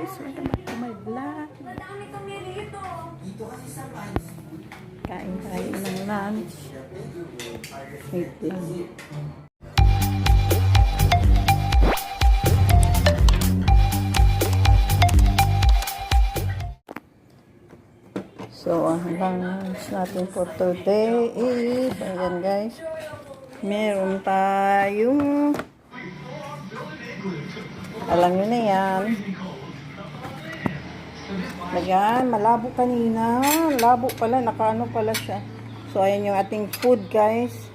guys, welcome back to my vlog. Kain tayo ng lunch. Wait lang. So, ang lunch natin for today is, ayan guys, meron tayong, alam nyo na yan, Ayan, malabo kanina. Labo pala, nakaano pala siya. So, ayan yung ating food, guys.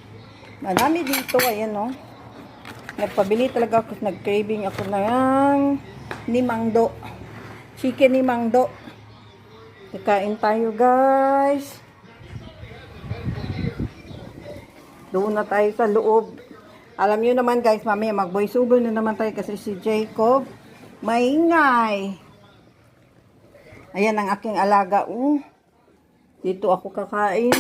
Marami dito, ayan, no. Nagpabili talaga ako, nag-craving ako ng ni Mangdo. Chicken ni Mangdo. Kakain tayo, guys. Doon na tayo sa loob. Alam nyo naman, guys, mamaya mag-voice over na naman tayo kasi si Jacob maingay. Ayan ang aking alaga. Oh. Dito ako kakain.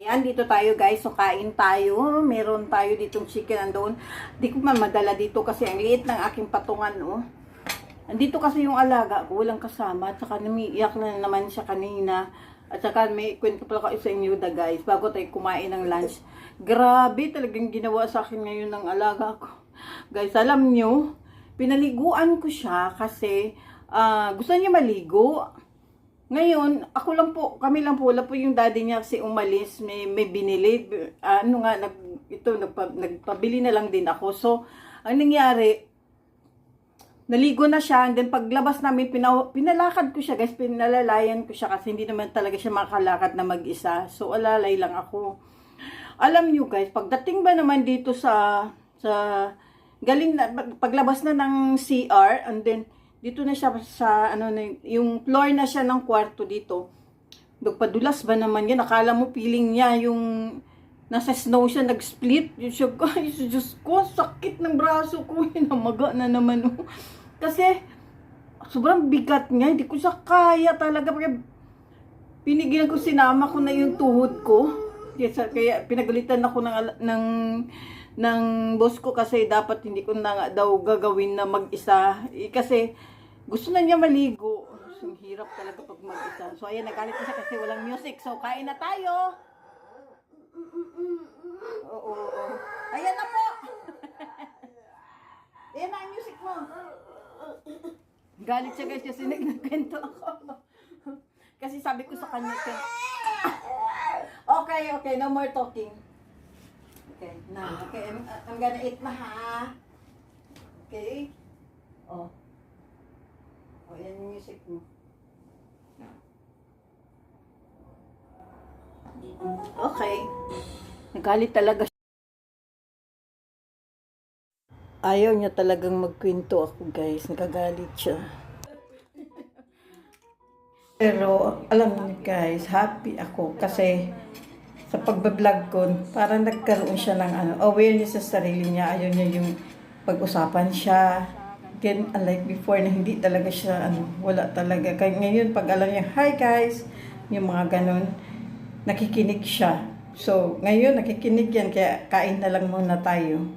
Ayan, dito tayo guys. So, kain tayo. Meron tayo ditong chicken andoon. Di ko man madala dito kasi ang liit ng aking patungan. Oh. Andito kasi yung alaga ko. Walang kasama. At saka namiiyak na naman siya kanina. At saka may kwento pala kayo sa inyo da guys. Bago tayo kumain ng lunch. Grabe talagang ginawa sa akin ngayon ng alaga ko. Guys, alam nyo, pinaliguan ko siya kasi ah, gusto niya maligo. Ngayon, ako lang po, kami lang po, wala po yung daddy niya kasi umalis, may, may binili. Ah, ano nga, nag, ito, nagpa, nagpabili na lang din ako. So, ang nangyari, naligo na siya, and then paglabas namin, pina, pinalakad ko siya, guys, pinalalayan ko siya kasi hindi naman talaga siya makalakad na mag-isa. So, alalay lang ako. Alam nyo guys, pagdating ba naman dito sa, sa, galing na, pag- paglabas na ng CR, and then, dito na siya sa, ano na, yung floor na siya ng kwarto dito. Nagpadulas ba naman yan? Akala mo feeling niya yung nasa snow siya nag-split. Yung siya, guys, Diyos ko, sakit ng braso ko. Hinamaga na naman. oh. Kasi, sobrang bigat niya. Hindi ko siya kaya talaga. Kaya, pinigilan ko, sinama ko na yung tuhod ko. Sa- kaya pinagalitan ako ng, ng, ng boss ko kasi dapat hindi ko na daw gagawin na mag-isa. Eh, kasi, gusto na niya maligo. Ang hirap talaga pag mag-isa. So, ayan, nagalit ko siya kasi walang music. So, kain na tayo! Oo, oo, oo. Ayan na po! Ayan na ang music mo. Galit siya guys kasi nagkwento ako. kasi sabi ko sa kanya, okay, okay, no more talking. Okay, na, okay, I'm, I'm gonna eat na ha. Okay? Oh. Oh, yan yung music mo. Okay. Nagalit talaga siya. Ayaw niya talagang magkwento ako guys. Nagagalit siya. Pero alam niyo guys, happy ako kasi sa pagbablog ko, parang nagkaroon siya ng ano, awareness sa sarili niya. Ayaw niya yung pag-usapan siya. Again, unlike before na hindi talaga siya, ano, wala talaga. Kaya ngayon, pag alam niya, hi guys, yung mga ganon, nakikinig siya. So, ngayon nakikinig yan, kaya kain na lang muna tayo.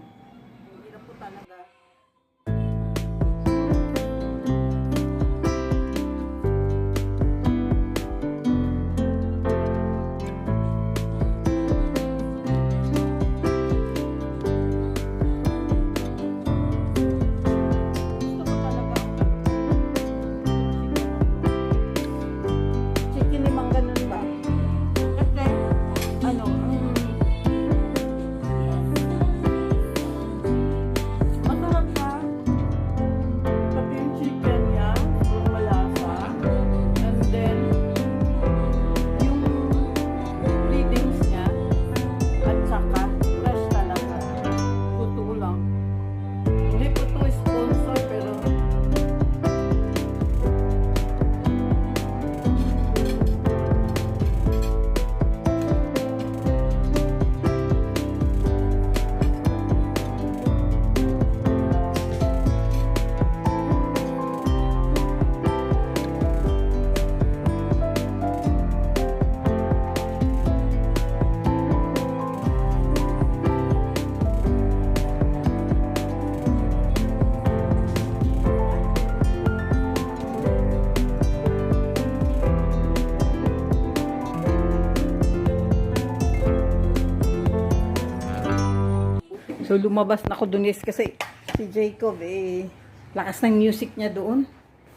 So, lumabas na ako dun yes, kasi si Jacob, eh, lakas ng music niya doon.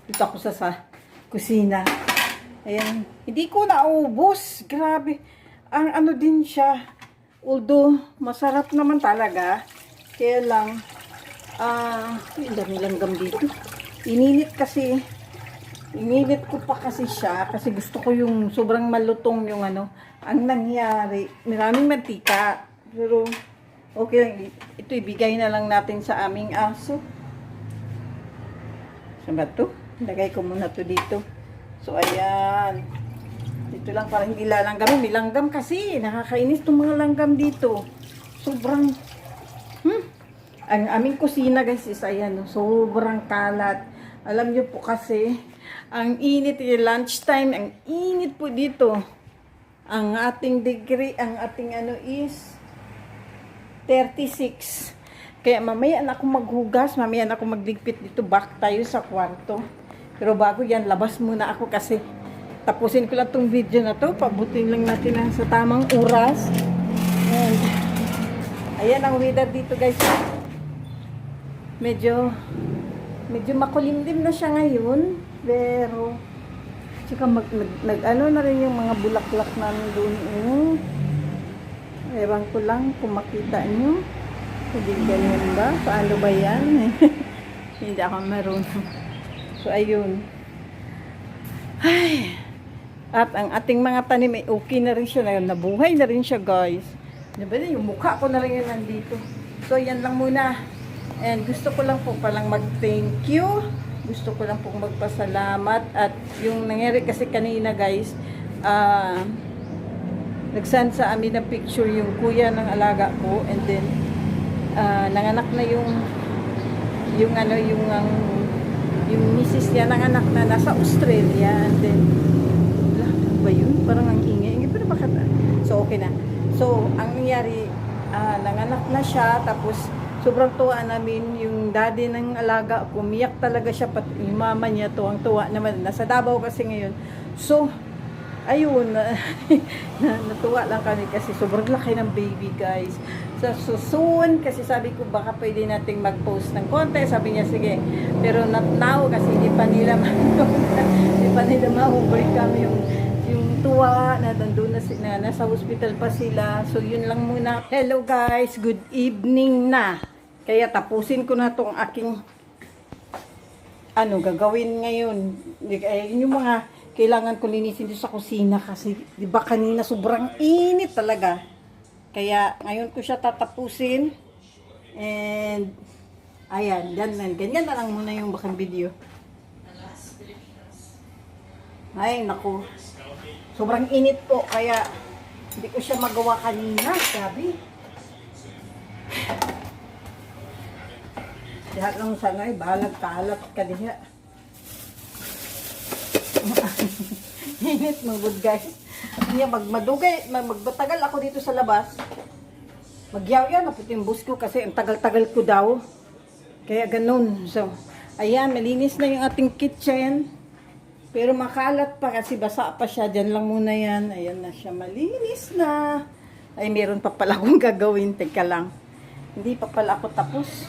Dito ako sa, sa kusina. Ayan. Hindi ko naubos. Grabe. Ang ano din siya. Although, masarap naman talaga. Kaya lang, ah, ang dami langgam dito. Ininit kasi, ininit ko pa kasi siya kasi gusto ko yung sobrang malutong yung ano. Ang nangyari, maraming mantika. Pero, okay lang. Ito, ibigay na lang natin sa aming aso. Saan ba to? Lagay ko muna to dito. So, ayan. Dito lang para hindi lalanggam. May langgam kasi. Nakakainis itong mga langgam dito. Sobrang, hmm. Ang aming kusina guys is ayan, sobrang kalat. Alam niyo po kasi, ang init, yung lunchtime, ang init po dito. Ang ating degree, ang ating ano is 36. Kaya mamaya na ako maghugas, mamaya na ako magligpit dito, back tayo sa kwarto. Pero bago yan, labas muna ako kasi tapusin ko lang tong video na to. Pabutin lang natin na sa tamang oras. And, ayan ang weather dito guys. Medyo, medyo makulimlim na siya ngayon. Pero, tsaka mag, nag, nag, ano na rin yung mga bulaklak namin doon. Oh. Ewan ko lang kung makita nyo. Hindi ganyan ba? Paano ba yan? Hindi ako marunong. So, ayun. Ay. At ang ating mga tanim, ay okay na rin siya. Nabuhay na rin siya, guys. Diba na, yung mukha ko na rin yun nandito. So, yan lang muna. And gusto ko lang po palang mag-thank you. Gusto ko lang po magpasalamat. At yung nangyari kasi kanina, guys, ah, nagsend sa amin ng picture yung kuya ng alaga ko and then ah, nanganak na yung yung ano yung ang yung misis niya nanganak na nasa Australia and then wala, ba yun? Parang ang ingay. Ingay pero bakit? So okay na. So ang nangyari ah, nanganak na siya tapos sobrang tuwa namin yung daddy ng alaga ko. Umiyak talaga siya pati yung mama niya tuwang tuwa naman. Nasa Davao kasi ngayon. So ayun, na, na, natuwa lang kami kasi sobrang laki ng baby guys. So, so soon, kasi sabi ko baka pwede nating mag-post ng konti. Sabi niya, sige. Pero not now kasi hindi pa nila hindi pa nila ma-overcome yung yung tuwa na nandun na, si- na nasa hospital pa sila. So yun lang muna. Hello guys, good evening na. Kaya tapusin ko na tong aking ano gagawin ngayon. Eh, yung mga kailangan ko linisin dito sa kusina kasi di ba kanina sobrang init talaga. Kaya ngayon ko siya tatapusin. And ayan, ganyan, ganyan na lang muna yung bakang video. Ay, naku. Sobrang init po kaya hindi ko siya magawa kanina, sabi. Diha lang sana ay balag kalat ka diha. Init mga good guys. Niya magmadugay, mag- magbatagal ako dito sa labas. Magyaw-yaw na puti yung bus ko kasi ang tagal-tagal ko daw. Kaya ganun. So, ayan, malinis na yung ating kitchen. Pero makalat pa kasi basa pa siya. Diyan lang muna yan. Ayan na siya. Malinis na. Ay, meron pa pala akong gagawin. Teka lang. Hindi pa pala ako tapos.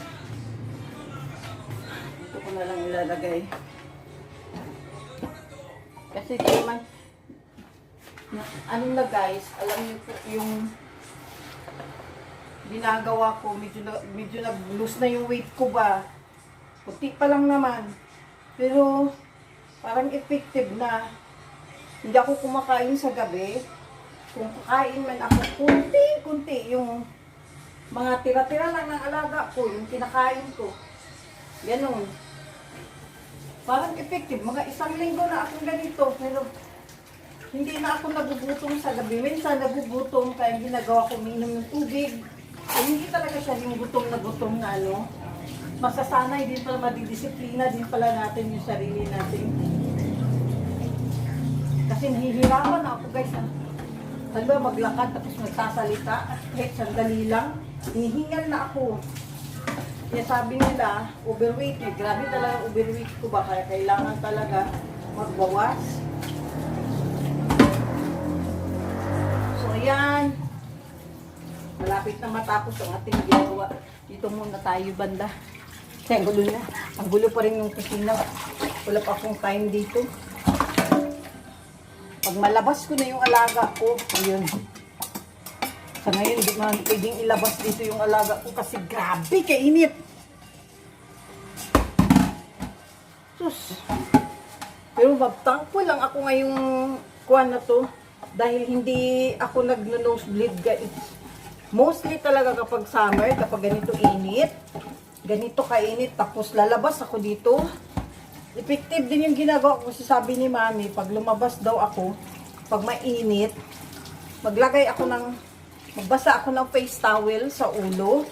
Ito ko na lang ilalagay. Kasi di man, na, ano na guys, alam niyo po yung ginagawa ko, medyo, na, medyo nag-lose na yung weight ko ba. Puti pa lang naman. Pero, parang effective na. Hindi ako kumakain sa gabi. Kung kakain man ako, kunti-kunti yung mga tira-tira lang ng alaga ko, yung kinakain ko. Ganon. Parang effective. Mga isang linggo na akong ganito. Pero hindi na ako nagugutom sa gabi. Minsan nagugutom kaya ginagawa ko uminom ng tubig. Ay, hindi talaga siya yung gutom na gutom na ano. Masasanay din pala, madidisiplina din pala natin yung sarili natin. Kasi nahihirapan na ako guys. Ah. Halimbawa maglakad tapos magsasalita. Kahit sandali lang. Hihingal na ako. Kaya sabi nila, overweight. Eh. Grabe talaga overweight ko ba? Kaya kailangan talaga magbawas. So, ayan. Malapit na matapos ang ating ginagawa. Dito muna tayo banda. Ang gulo na. Ang gulo pa rin yung kusina. Wala pa akong time dito. Pag malabas ko na yung alaga ko, ayun. Sa ngayon, hindi man pwedeng ilabas dito yung alaga ko kasi grabe kainit. Sus. Pero thankful lang ako ngayong kuwan na to dahil hindi ako nag-nosebleed guys. Mostly talaga kapag summer, kapag ganito init, ganito kainit, tapos lalabas ako dito. Effective din yung ginagawa ko kasi sabi ni mami, pag lumabas daw ako, pag mainit, maglagay ako ng, magbasa ako ng face towel sa ulo,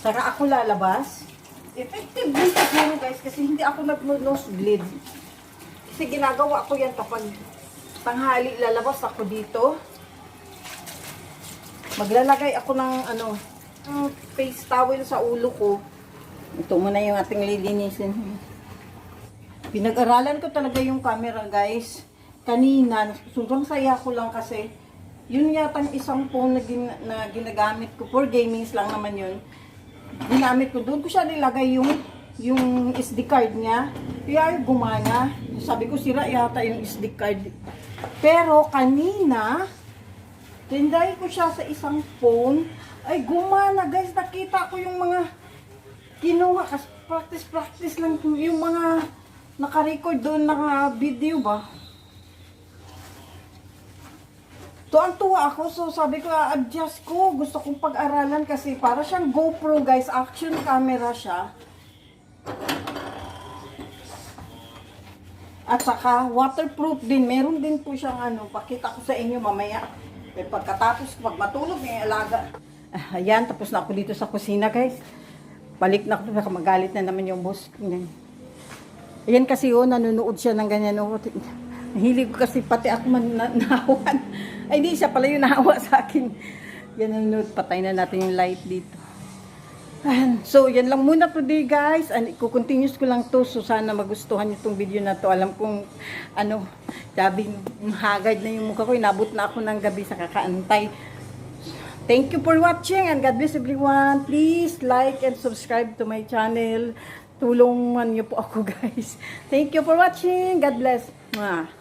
saka ako lalabas. Effective din siguro guys kasi hindi ako nag-nosebleed. Kasi ginagawa ko yan kapag tanghali lalabas ako dito. Maglalagay ako ng ano, face towel sa ulo ko. Ito muna yung ating lilinisin. Pinag-aralan ko talaga yung camera guys. Kanina, sobrang saya ko lang kasi yun yata ang isang phone na, gin, na ginagamit ko. For gamings lang naman yun. Ginamit ko. Doon ko siya nilagay yung yung SD card niya. Kaya gumana. Sabi ko sira yata yung SD card. Pero kanina, tinday ko siya sa isang phone. Ay gumana guys. Nakita ko yung mga kinuha kasi practice practice lang yung mga naka-record doon naka-video ba Tuwan-tuwa ako, so sabi ko, adjust ko. Gusto kong pag-aralan kasi para siyang GoPro guys, action camera siya. At saka waterproof din. Meron din po siyang ano, pakita ko sa inyo mamaya. Eh, pagkatapos, pag matulog, may alaga. Ah, ayan, tapos na ako dito sa kusina guys. Balik na ako, baka magalit na naman yung boss. ko. Ayan kasi oh, nanonood siya ng ganyan. Oh. Nahilig ko kasi pati ako man na nahawan. Ay, hindi siya pala yung nahawa sa akin. Yan nanonood. Patay na natin yung light dito. Ayan. So, yan lang muna today guys. And i-continuous ko lang to. So, sana magustuhan niyo tong video na to. Alam kong, ano, sabi, hagad na yung mukha ko. Inabot na ako ng gabi sa kakaantay. Thank you for watching and God bless everyone. Please like and subscribe to my channel. Tulungan niyo po ako guys. Thank you for watching. God bless. Mwah.